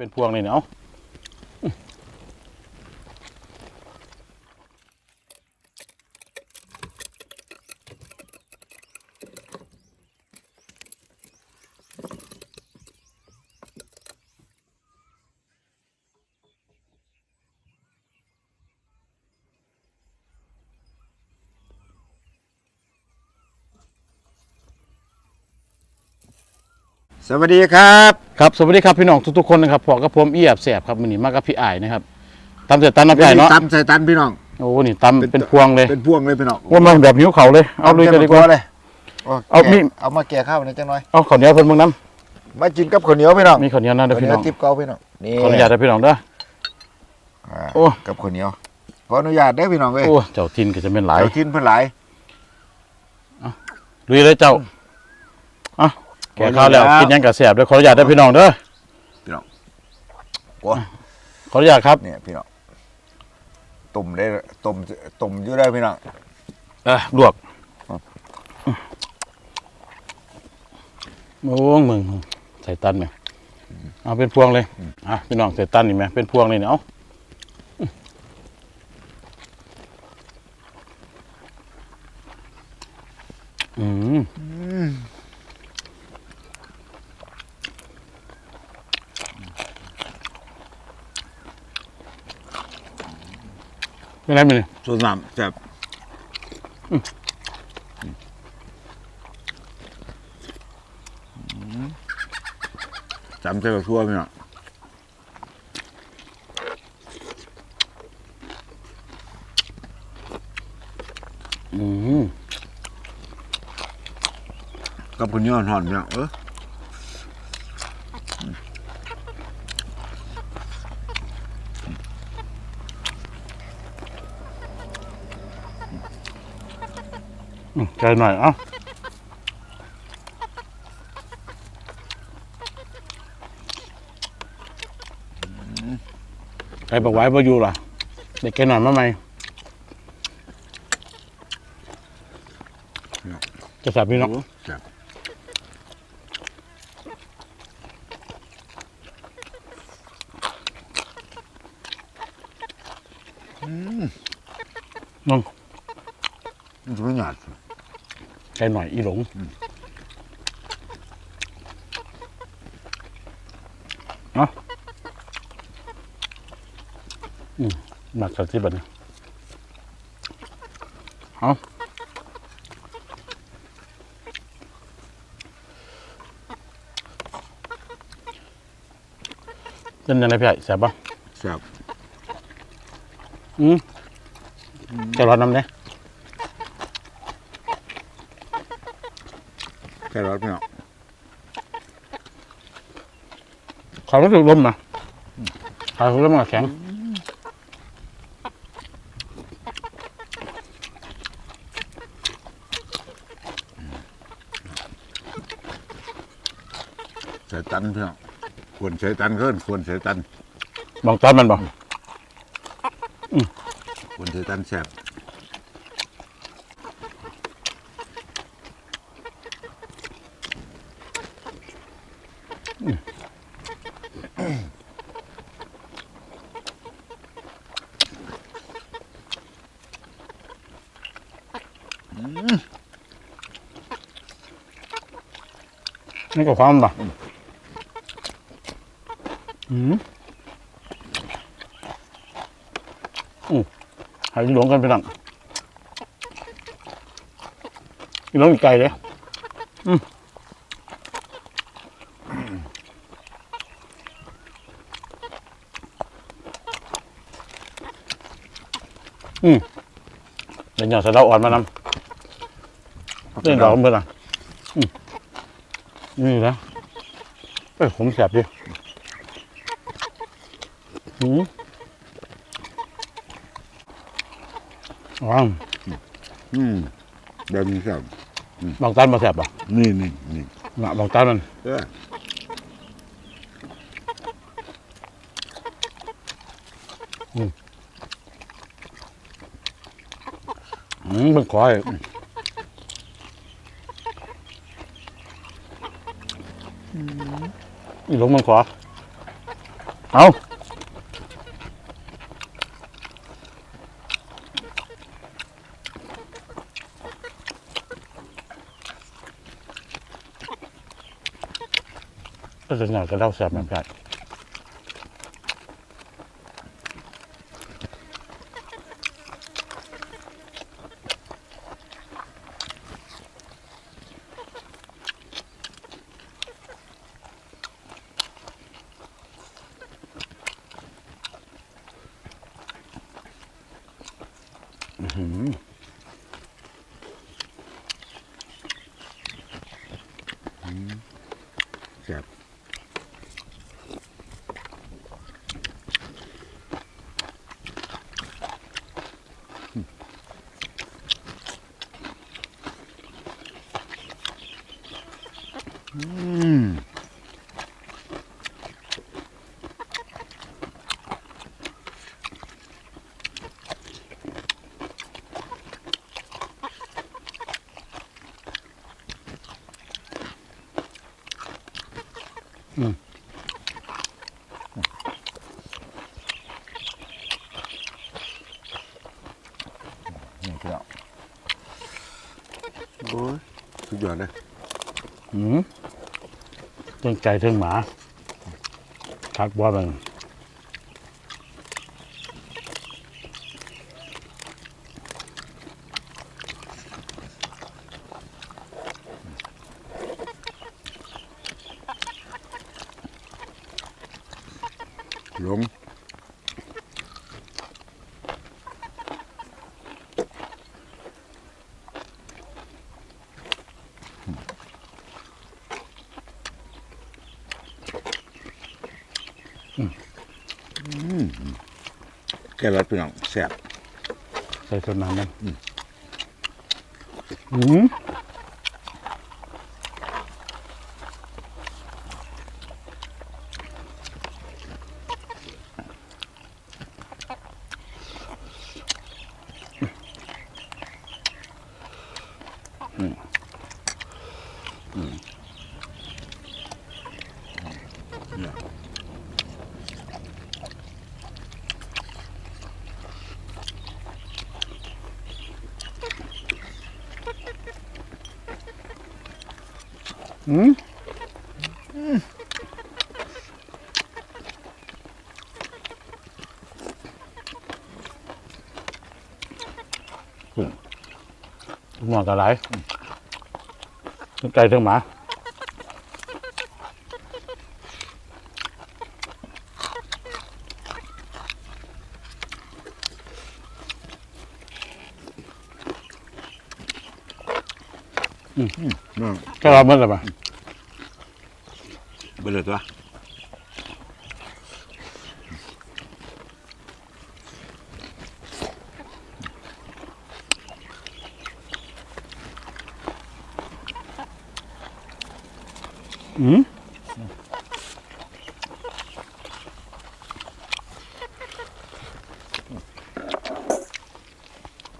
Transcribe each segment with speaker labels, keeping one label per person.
Speaker 1: เป็นพวงนี่เนาะสวัสดีครับ ครับสวัสดีครับพี่น้องทุกๆคนนะครับพอกับผมเอียบแสบครับมื้อนี้มากับพี่อ้ายนะครับตำเสร็จตันนะพี่อ้ายเนาะ
Speaker 2: ตำใส่ตันพี่น้อง
Speaker 1: โอ้นี่ตำเป็นพวงเลย
Speaker 2: เป็นพวงเลยพี่น้อง
Speaker 1: ว่ามันแบบหิวเขาเลยเอาลุยกันดีกว่า
Speaker 2: เลย
Speaker 1: เอามี
Speaker 2: เอามาแก่ข้าวในอยจังหน่อย
Speaker 1: เอาข้าวเหนียวเพิ่นเบิ่งน้
Speaker 2: มากินกับข้าวเหนียวพี่น้องำ
Speaker 1: มีข้าวเหนียวนะเด้อ
Speaker 2: ข้าวเห
Speaker 1: พี่
Speaker 2: นีย
Speaker 1: น้
Speaker 2: ว
Speaker 1: อง
Speaker 2: ทิพเก่าพี่น้องนี่
Speaker 1: ขออนุญาตเด้อพี่น้องเด้อ
Speaker 2: อ่า
Speaker 1: โอ้
Speaker 2: กับข้าวเหนียวขออนุญาตได้อพี่น้องเอ้ย
Speaker 1: โอ้เจ้าทินก็จะเป็นหลาย
Speaker 2: เดี๋ยวกินเพื่อหลาย
Speaker 1: ลุยเลยเจ้าอะ แกะข้าวแล้วกินหยังกะแสบเด้อขออนุญาตเด้อพี่น้องเด้อ
Speaker 2: โอ้
Speaker 1: ขออนุญาตครับ
Speaker 2: เนี่ยพี่น้องต้มได้ต้มต้มอยู่ได้พี่น้อง
Speaker 1: เออลวกโอ้มึงใส่ตันไหมเอาเป็นพวงเลยอะพี่น้องใส่ตันนี่ไหมเป็นพวงเลยเนี่ยเอาอืม เป็นไรมั้ย
Speaker 2: ส่วนน้ำแซ่บจำใส่กับทั่วพี่น้อง
Speaker 1: อืม
Speaker 2: กับข้าวเหนียวห่อนๆพี่น้องเออ
Speaker 1: อืมใจหน่อย เอ้าใครบอกไว้บ่อยู่ล่ะ เด็กแกหน่อยมาไหมจะสับพี่น้อง
Speaker 2: แซ่บมันจะไม่หยาด
Speaker 1: ใจหน่อยอีหลงเอ้าอืมหมักสักที่บัดนี้เอาเป็นยังไงพี่ใหญ่แสบปะ
Speaker 2: แซ่บ
Speaker 1: อืมจะร้อนน้ำเนี่ย
Speaker 2: แค่รสพี่น้อง
Speaker 1: ความรู้สึกลมนะความรู้สึกลมกับแข็ง
Speaker 2: ใส่ตันพี่น้องควรใส่ตันเกินควรใส่ตัน
Speaker 1: บองตอนมันบอก
Speaker 2: ควรใส่ตันแซ่บ
Speaker 1: นี่ก็ความบ่ะอืมอืมหายหลงกันไปหนังอีหลงอีกไกลเลยอืมอืมเดี๋ยวหยอดใส่ดาวอ่อนมานำเล่นดอกมันเป็นอะอืม นี่นะเอ้ยผมแสบดิอืมว้าว
Speaker 2: อืมแบบนี้แซ่บบา
Speaker 1: งตันมาแสบป่ะ
Speaker 2: นี่นี่นี่
Speaker 1: น่ะบางตันมัน
Speaker 2: เออ
Speaker 1: อืมเป็นคอย อีลงมันขวา เอาก็จะหน่อยก็เล่าแสบเหมือนกัน
Speaker 2: แซ่บ นี่พี่น้องโอ้ยสุดยอดเลย
Speaker 1: อืมเรื่องไก่เรื่องหมาทักว่ามัน
Speaker 2: หลงแกรัดพี่น้องแซ่บ
Speaker 1: ใส่ส่วนน้ำมันอืม อืมหมอกระไรเรื่องไก่เรื่องหมา
Speaker 2: น้อง
Speaker 1: ก็รับมันเลยปะ
Speaker 2: ไปเลยตัว
Speaker 1: อืม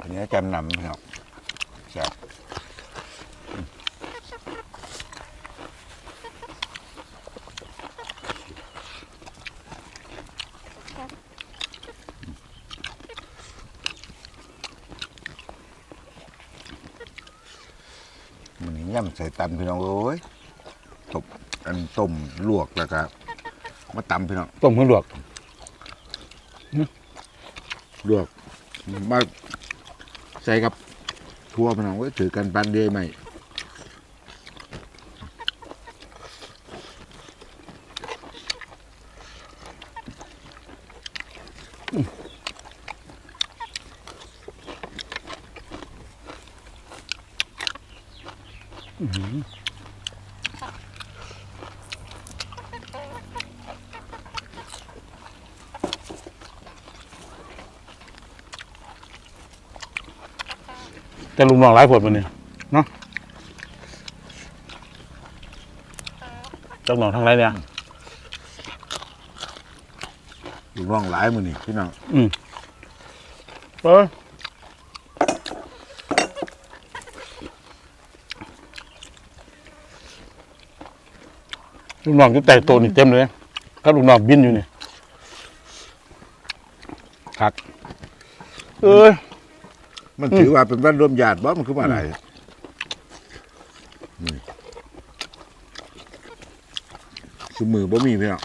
Speaker 2: อันนี้จำนำพี่น้องแซ่บมันนี้ ย่ำใส่ตำพี่น้องเอ้ยตบอันต้มลวกแล้วก็มาตำพี่น้อง
Speaker 1: ต้มเครื่องลวก
Speaker 2: ลวกมาใส่กับทั่วพี่น้องไว้ยถือกันปันเดียไหม
Speaker 1: แต่ลุงน้องหลายผลมันเนี่ยเนาะจักหนองทางไรเนี่ย
Speaker 2: ลูกน้องหลายมือนี่พี่น้อง
Speaker 1: อืมเออ ลูกน้องจะแต่งตัวนี่เต็มเลยครับลูกน้องบินอยู่นี่คักเอ้ย
Speaker 2: มันถือว่าเป็นบ้านรวมญาติบ่มันคือว่าอะไรนี่คือมือบ่มีพี่น้อง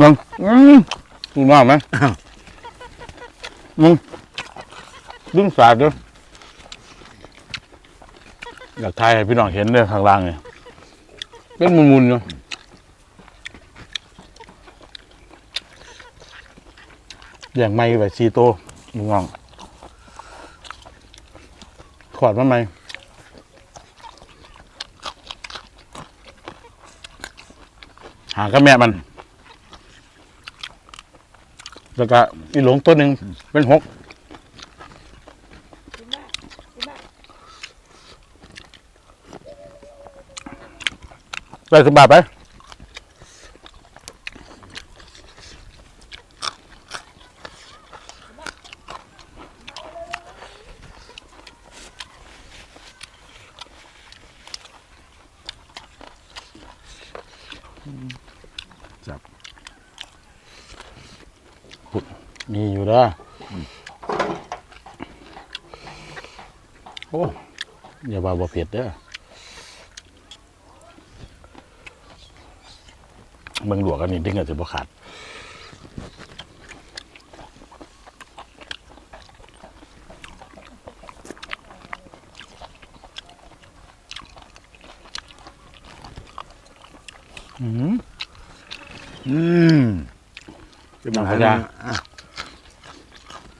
Speaker 1: มึงอืมมึงมากไหมมึง ดึงสาดด้วยอยากทายให้พี่น้องเห็นเลยข้างล่างเนี่ยเป็นมุนๆอยู่อย่างไม่แบบซีโตวมึงงองขอดมาไหมหากับแม่มัน แล้วก็อีหลงตัวหนึ่งเป็นหก ได้สิบบาทไปมีอยู่เด้ออโอ้อย่าว่าบ่เผ็ดเด้อ เมืองหลวงอันนี้ดึงอาจจะบ่ขาดอืม
Speaker 2: อืมเป็น
Speaker 1: น้ำ
Speaker 2: ไร
Speaker 1: พญา
Speaker 2: นะอะ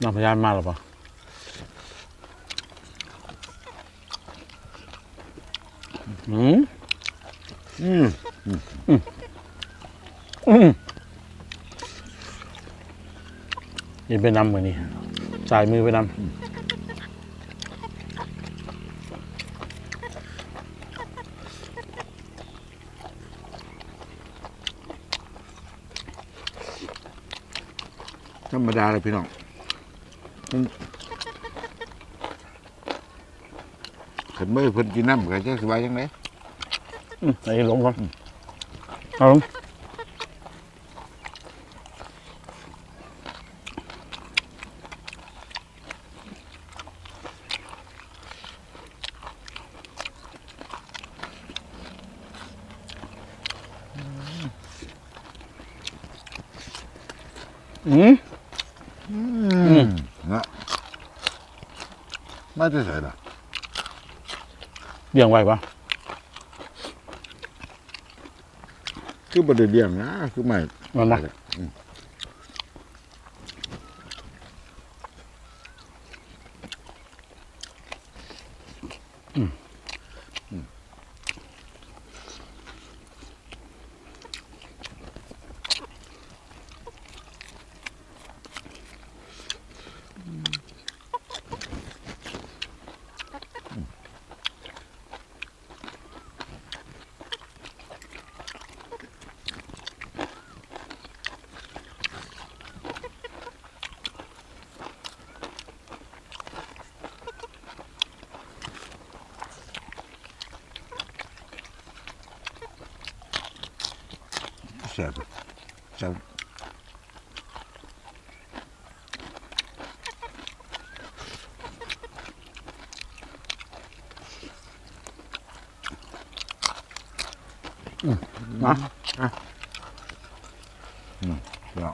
Speaker 1: น้ำพยานมาหรือเปล่าอืม
Speaker 2: อืม
Speaker 1: อืมยิ นไปนำมือนี่จ่ายมือไปน
Speaker 2: ธรรมดาเลยพี่น้องมันขันเมื่อเพิ่นกินน้ำก็จะสบายยังไงำ
Speaker 1: อืมไอ้หลงก่อนเอาลงอืม
Speaker 2: อืม นะไม่ได้ใส่ละ
Speaker 1: เลี้ยงไว้ปะ
Speaker 2: คือบ่ได้เลี้ยงนะคือไม่
Speaker 1: มันนะ
Speaker 2: อืม แซ่บแซ่บ
Speaker 1: นะ
Speaker 2: เนาะ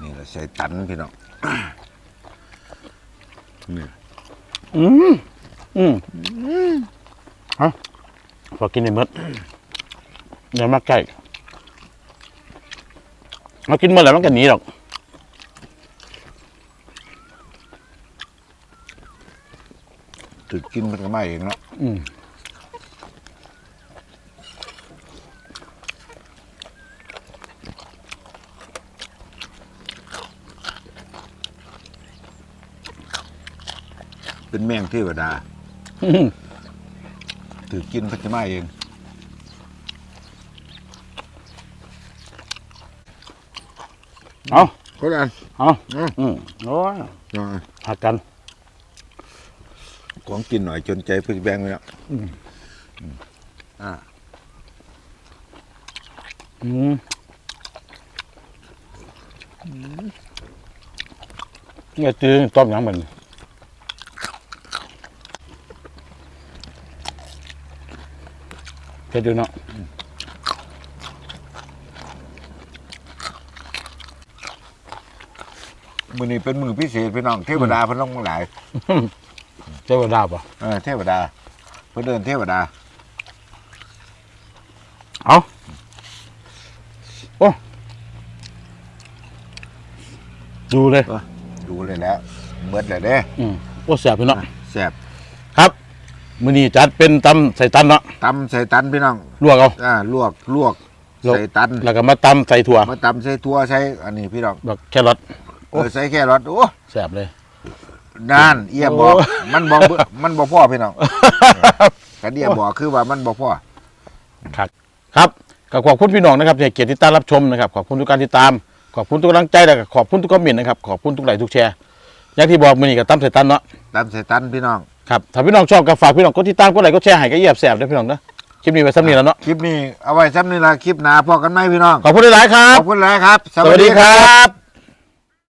Speaker 2: นี่แหละใส่ตันพี่น้องนี่
Speaker 1: อืมอืมฮะพอกินในเมดเดี๋ยวมาใกล้มากินเมื่อไหร่มันก็หนีหรอก
Speaker 2: ถึกกินมันก็ไม่เองเนาะ
Speaker 1: อืม
Speaker 2: เป็นแมงเทวดา
Speaker 1: อืม
Speaker 2: ถึกกินมันก็ไม่เอง
Speaker 1: เอา
Speaker 2: คนละอัน
Speaker 1: เอา
Speaker 2: อืม
Speaker 1: อืมโอ้ย
Speaker 2: เอา
Speaker 1: หักกัน
Speaker 2: ของกินหน่อยจนใจเพิ่งแบงไปแล้ว
Speaker 1: อืม
Speaker 2: อ่า
Speaker 1: อืมเนี่ยจืดต้มยังเหมือน ผ็ดอยู่เนาะ
Speaker 2: มือนี้เป็นมือพิเศษพี่น้องเทวดาเพิ่นลงมาหลาย
Speaker 1: เจ้าดาบป่ะ
Speaker 2: เออเทวดาเพิ่นเดินเทวดา
Speaker 1: เอาโอ้ดูเลย
Speaker 2: ดูเลยแล้วเบิดเลยเด้
Speaker 1: อืมโอ้แสบพี่เนาะ
Speaker 2: แซ่บ
Speaker 1: ครับ มื้อนี้จัดเป็นตำใส่ตันเนาะ
Speaker 2: ตำใส่ตันพี่น้อง
Speaker 1: ลวกเอา
Speaker 2: อ่าลวกลวก
Speaker 1: ลวก
Speaker 2: ใส่ตัน
Speaker 1: แล้วก็มาตำใส่ถั่ว
Speaker 2: มาตำใส่ทั่วใส่อันนี้พี่น้อง
Speaker 1: แบบแครอทโอ้
Speaker 2: เออใส่แค่รสโอ้
Speaker 1: แสบเลย
Speaker 2: นานเอียบอก
Speaker 1: โอ้
Speaker 2: มันบอกเบิ่มันบอกพ่อพี่น้องกันเดียบอกคือว่ามันบอกพ่อ
Speaker 1: ครับก็ขอบคุณพี่น้องนะครับที่ให้เกียรติติดตามรับชมนะครับ ขอบคุณทุกการติดตาม ขอบคุณทุกกำลังใจและก็ขอบคุณทุกคอมเมนต์นะครับ ขอบคุณทุกไลค์ทุกแชร์ อย่างที่บอกมื้อนี้ก็ตำใส่ตันเนาะ
Speaker 2: ตำใส่ตันพี่น้อง
Speaker 1: ครับถ้าพี่น้องชอบก็ฝากพี่น้องกดติดตามกดไลค์กดแชร์ให้ก็เยียบแสบด้วยพี่น้องนะคลิปนี้ไว้ซ้ำนี้แล้วเนาะ
Speaker 2: คลิปนี้เอาไว้ซ้ำนี่ละคลิปหน้าพอกันไหมพี่น้อง
Speaker 1: ขอบคุณหลายๆครั
Speaker 2: ข
Speaker 1: บ
Speaker 2: อบคุณหลายครับ
Speaker 1: สวัสดีครับ